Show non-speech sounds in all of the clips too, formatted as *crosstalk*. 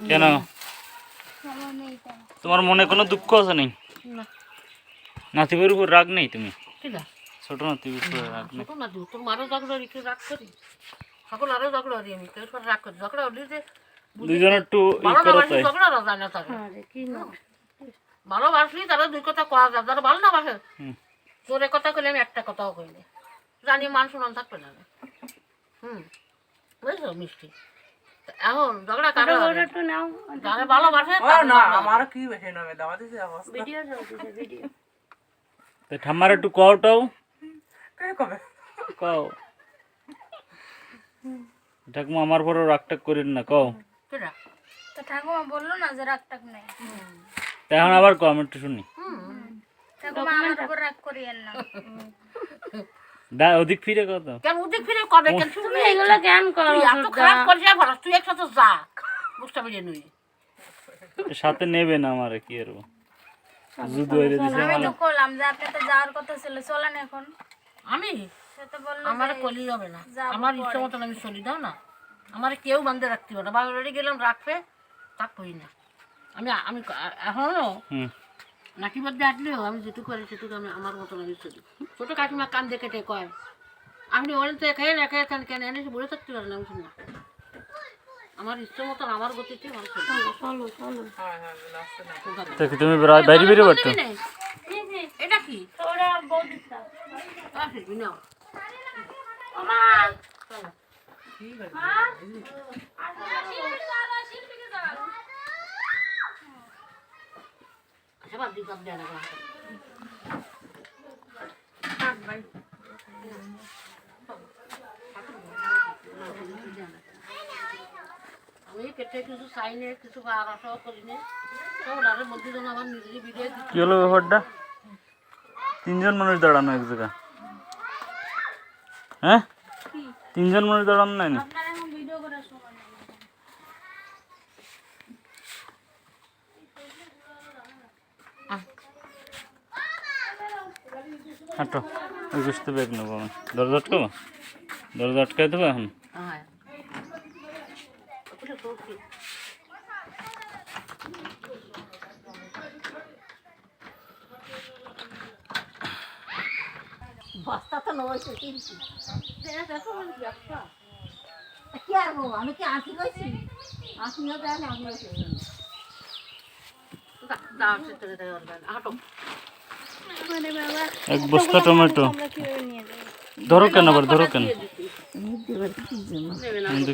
কেন সময় নেই তোমার মনে কোনো দুঃখ আছে নেই না। নাতিবের উপর রাগ নেই তুমি? ছোট নাতিবের উপর রাগ নেই। তোর মারও ঝগড়া রিকে রাগ করি। সকল আরও ঝগড়া করি আমি কেউ রাগ করি। ঝগড়া হলি যে দুজন একটু ঝগড়া না জানে থাকে ভালোবাসলি তারা দুই কথা কয়া যায় যারা ভালো না বাসে হুম। জোরে কথা কইলে আমি একটা কথাও কইনি। জানি মান শুনান থাকবে না হুম। বুঝছ মিষ্টি। এখন ঝগড়া কারও? একটু নাও ভালোবাসে ও না আমার কি বেশি নামে? দাওয়া দিছে অবস্থা। ভিডিও ভিডিও তো ঠাম্মার একটু কওটাও কে কবে? কও। ঠাকুমা আমার পরও রাগ টাগ করেন না কও। তো ঠাকুমা বলল না যে রাগ টাক নেই এখন আবার কও আমি একটু শুনি। ঠাকুমা আমার উপর রাগ করিয়েন না। *laughs* দা ওদিক ফিরে কও তো কেন ওদিক ফিরে কবে? কেন শুনবি এগুলো জ্ঞান করো তুই এত খারাপ ভালো তুই একসাথে যা। বুঝতে পারি নুই সাথে নেবে না আমারে কি জুদু হয়ে দিছে আমি তো করলাম যে আপনি তো যাওয়ার কথা ছিল চলেন এখন। আমি? সে তো বলল আমার কলি হবে না। আমার ইচ্ছে মতন আমি চলি দাও না। আমার কেউ বান্ধে রাখতে পারে না। বাড়ি গেলাম রাখবে তা কই না। আমি আমি এখনও হুম। নাকি মধ্যে আসলেও আমি যেটুকু পারি সেটুকু আমি আমার মতন আমি চলি ছোটো কাকিমা কান দেখে টে কয়। আপনি বলেন তো এখানে রেখে কেন কেন? এনে বলে থাকতে পারেন আমি শুনি। আমার ইচ্ছে মতন আমার গতিতে হ্যাঁ হ্যাঁ তুমি বাইরে বেরিয়ে পারতো। এটা কি? বৌদি আসবি নাও চলো। আচ্ছা, বাদ দিই, বাদ দেয়া লাগবে হাতে। আমি কেটে কিছু চাইনে কিছু আশাও করিনি সব লারের মধ্যে যেন আমার নিজেরই ভিডিও দিচ্ছি কি হলো ব্যাপারটা? তিনজন মানুষ দাঁড়ানো এক জায়গা হ্যাঁ? তিনজন মানুষ দাঁড়ানো নাই নি? আপনার এখন ভিডিও করার সময় নেই হাঁটো বুঝতে বেগ নেব আমি। দরজা আটকাবো? দরজা আটকাই দেবো এখন? হ্যাঁ? বস্তা তো নয়তো কিনছি। কি আর আমি কি আঁকি কইছি? আঁকিও কইছি দাও সে তোকে দেওয়ার হাঁটো আরে বাবা এক বস্তা টমেটো। ধরো কেন আবার, ধরো কেন?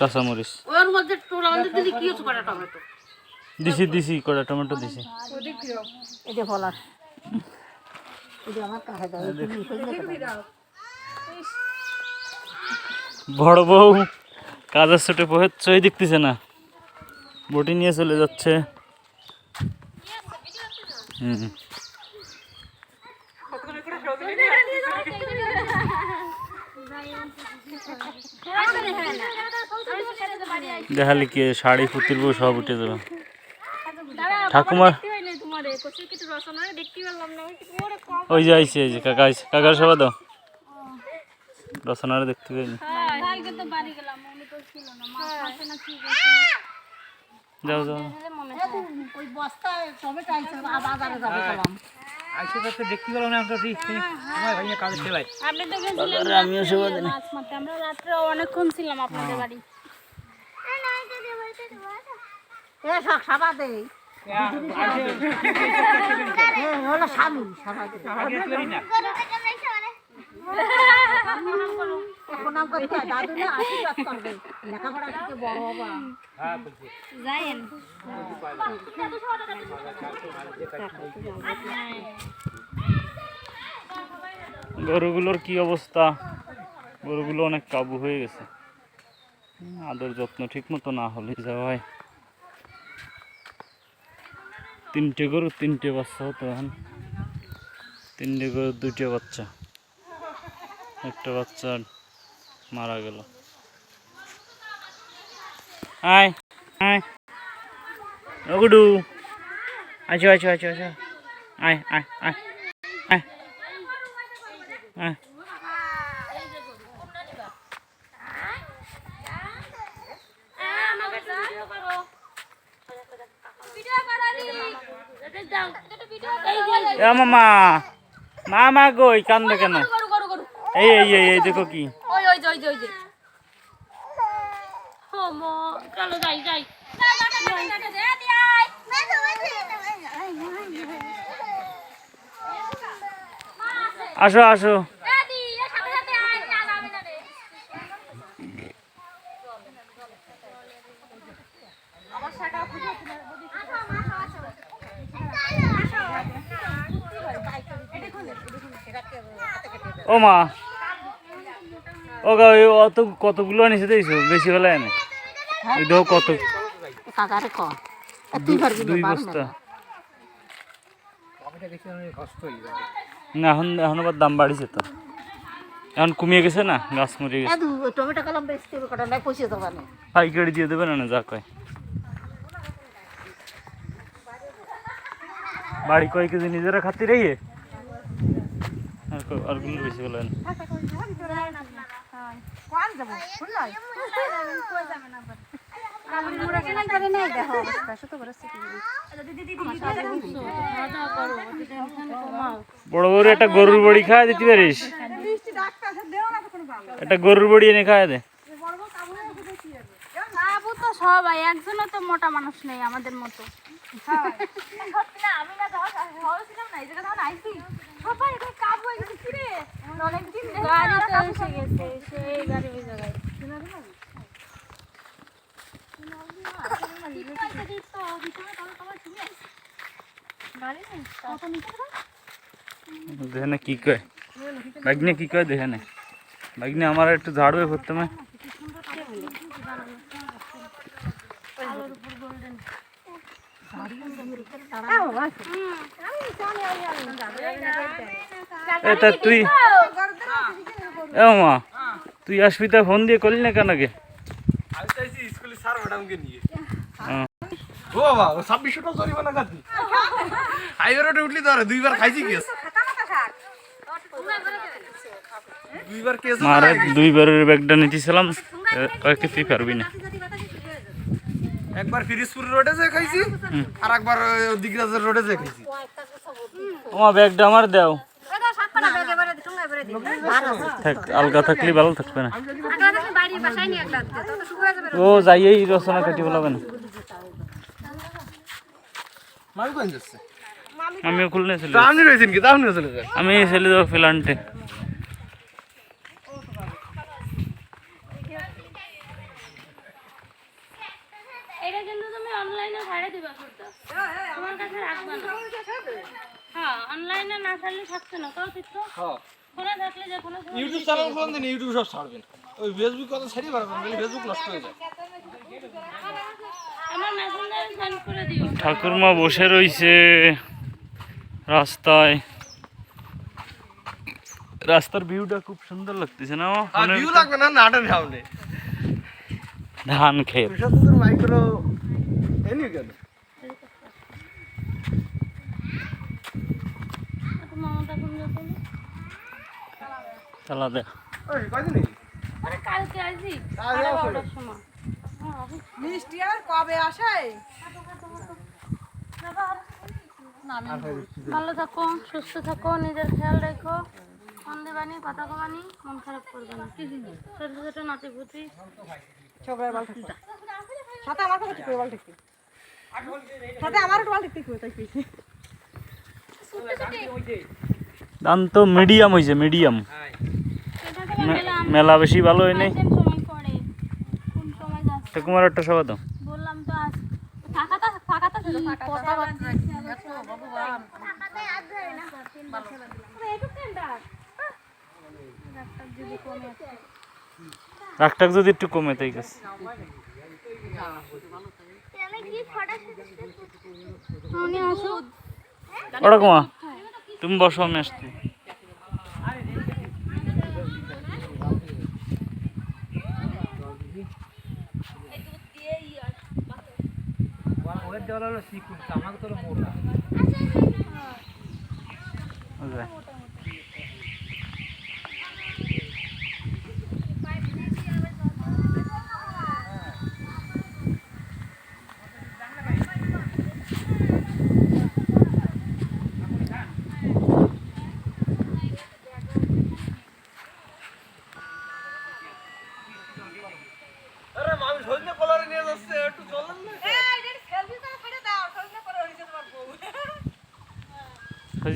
কাঁচামরিচ। ওর মধ্যে কটা টমেটো দিছি দিছি কটা টমেটো দিছি। বড় বউ কাজের ছোটে চই দেখতেছে না। বটি নিয়ে চলে যাচ্ছে। হুম দেখালি কি শাড়ি ফুতির বউ সব উঠে যাবে ঠাকুমা ওই যে আইসি এই কাকা আইসি কাকার সবা দাও। রচনারে দেখতে পাইনি। যাও যাও। ওই বস্তায় টমেটো আইছে বাজারে যাবে গেলাম আইসে তো দেখতে গেলাম না আমরা আমার ভাইয়া কাজে ফেলাই আপনি তো গেছিলেন আমিও সবা দিই আমরা রাত্রে অনেকক্ষণ ছিলাম আপনাদের বাড়ি। এ সব সাবা দে হলো স্বামী সাবা দে প্রণাম করতে হয়, দাদু না আশীর্বাদ করবে লেখাপড়া থেকে বড় হবা যাইন গরুগুলোর কি অবস্থা? গরুগুলো অনেক কাবু হয়ে গেছে। আদর যত্ন ঠিক মতো না হলে যা হয় তিনটে গরু তিনটে বাচ্চা হতো এখন। তিনটে গরু দুইটে বাচ্চা। একটা বাচ্চা মারা গেল। আয় আয়। ওগুডু আছো আছো আছো আছো আয় আয় আয় আয়। আয়। মামা। মামা গো কান্দে কেন? এই এই, দেখো কি। ওই যে, ওই যে, ওই যে। ও মো চলো যাই যাই। আসো আসো। ও মা। ও অত কতগুলো নিচে দিয়েছ বেশি হলে এনে ওই দেখো কত। দুই বস্তা। হয়ে না এখন এখন আবার দাম বাড়িছে তো। এখন কমিয়ে গেছে না গাছ মরে গেছে। টমেটো কলম বেচতে কটা নাই পয়সা দেবা না। পাইকারি দিয়ে দেবে না না যা কয়। বাড়ি কয় কেজি নিজেরা খাতি আর আরগুলো বেশি বলেন বড় বড় একটা গরুর বড়ি খাওয়া দিতে পারিস? একটা গরুর বড়ি এনে খাওয়া দে। বাবু তো সবাই একজনও তো মোটা মানুষ নেই আমাদের মতো। গাড়ি তো এসে গেছে সেই গাড়ি ওই জায়গায় দেখে না কি কয় বাগনে কি কয় দেখে না বাগনে আমার একটু ঝাড়বে করতে মে এ তা তুই এ মা তুই আসবি তা ফোন দিয়ে করলি না কেন গে আমি চাইছি স্কুলে স্যার ম্যাডামকে নিয়ে হ্যাঁ। ও বাবা ও ছাব্বিশশো টাকা জরিমানা কাটি হাইওয়ে রোডে উঠলি তো আর দুইবার খাইছি কেস দুইবার কেস মারা দুইবারের ব্যাগটা নিতেছিলাম। কয়েককে তুই পারবি না একবার ফিরিজপুর রোডে যে খাইছি আর একবার ওই দিগরাজের রোডে যে খাইছি। আমার ব্যাগটা আমার দাও। থাক আলগা থাকলে ভালো থাকবে না। ও যাইয়েই রচনা কাটি বলাবে না। কোন যাচ্ছে? আমিও খুলনে চলে আপনি রয়েছেন কি তা আপনিও চলে যান আমি চলে যাব ফিলান্টে। এটা কিন্তু তুমি অনলাইনে ছাড়ে দিবা সুদ্ধা তোমার কাছে রাখবা না। হ্যাঁ অনলাইনে না ছাড়লে থাকছে না। তাও ঠিক তো হ্যাঁ। ফোনে থাকলে যে কোনো ইউটিউব চ্যানেল খুলুন দিন ইউটিউব সব ছাড়বেন ওই ফেসবুক কথা ছাড়িয়ে পারবেন নাহলে ফেসবুক নষ্ট হয়ে যায়। আমার মেসেঞ্জারে সেন্ড করে দিও। ঠাকুরমা বসে রইছে। রাস্তায়। রাস্তার ভিউটা খুব সুন্দর লাগতেছে না? ভিউ লাগবে না নাটের সামনে। ধান খেত চালা দে। হ্যাঁ, মিষ্টি আর কবে আসে ভালো থাকো সুস্থ থাকো নিজের খেয়াল রেখো। মন দেবানি কথা কবানি মন খারাপ করবে না। ছোট ছোট নাতি পুতি সবাই বাল সাথে আমার কাছে ঠিক বাল থাকতে সাথে আমার একটু বাল থাকতে তাই কইছি। ধান তো মিডিয়াম হয়েছে মিডিয়াম মেলা বেশি ভালো হয় নাই। কোন সময় করে। কোন সময় যাচ্ছে? ঠাকুমার একটা সভা দাও। বললাম তো আজ। ফাঁকাটা ফাঁকাটা ছিল কথা রাগটাক যদি একটু কমে তাই গেছে। ওরকম তুমি বসো আমি আসছি। ওদের দেওয়া হলো শিকুন আমাকে তো মোটা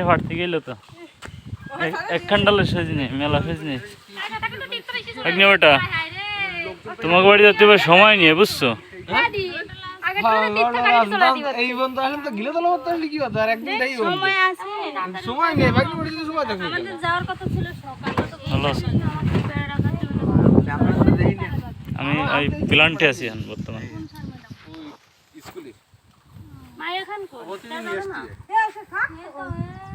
সজনে ফাটতে গেল তো। এক- খান্ডালের সজনে মেলা সজনে একনি ওটা তোমাকে বাড়ি যেতে হবে সময় নিয়ে বুঝছ এই বন্ধু আসলে তো গিলে তোলা করতে আসলে কি হতো আর একদিন তাই সময় আছে সময় নেই বাকি পড়ে যদি সময় দেখো আমাদের যাওয়ার কথা ছিল সকালে? তো ভালো আছো? আমাকে বেড়ে রাখার জন্য আমি এই প্লান্টে আছি এখন বর্তমানে স্কুলে না এ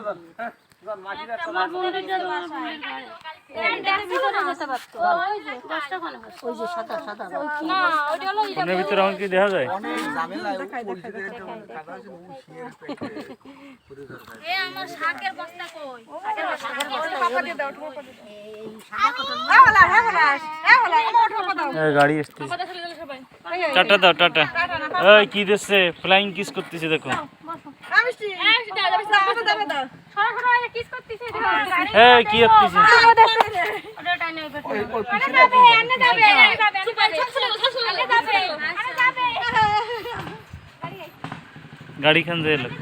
যান হ্যাঁ যান মাটি আমার বোনের জন্য আমার বোনের গাড়ি এটাতে ভিতরে যেতে পারতো ওই যে দশটা খানে ওই যে সাদা সাদা না ওইটা হলো ফোনের ভিতরে আমাকে কি দেখা যায় এ আমার শাকের বস্তা কই এই গাড়ি আসছে টাটা দাও টাটা। ওই কি দিচ্ছে? ফ্লাইং কিস করতেছে দেখো। হ্যাঁ। করতেছে? কি হচ্ছে ওটা টাইনে ওই যাবে এনে যাবে এনে যাবে এনে যাবে। গাড়ি খান যে লোক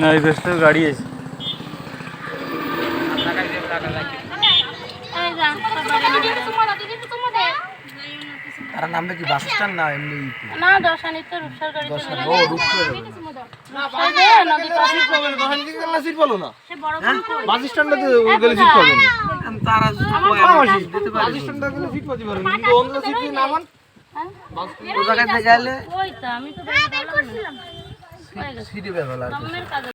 না গাড়ি বাড়ি নিয়ে যা। তার নামটা কি? বাস স্ট্যান্ড না এমনি না দশানি তো রূপসার গাড়িতে চলে ও নদী পাবেন দোকান থেকে গেলে সিট পালো না সে বড় বোন বাস স্ট্যান্ডে গেলে সিট পাবেন তারা আমার বাস স্ট্যান্ডে গেলে সিট পাতে পারেন কিন্তু অন্য সিট নিয়ে নামান হ্যাঁ? ও গেলে ওই তো আমি তো বের করছিলাম। সিটি বের হলো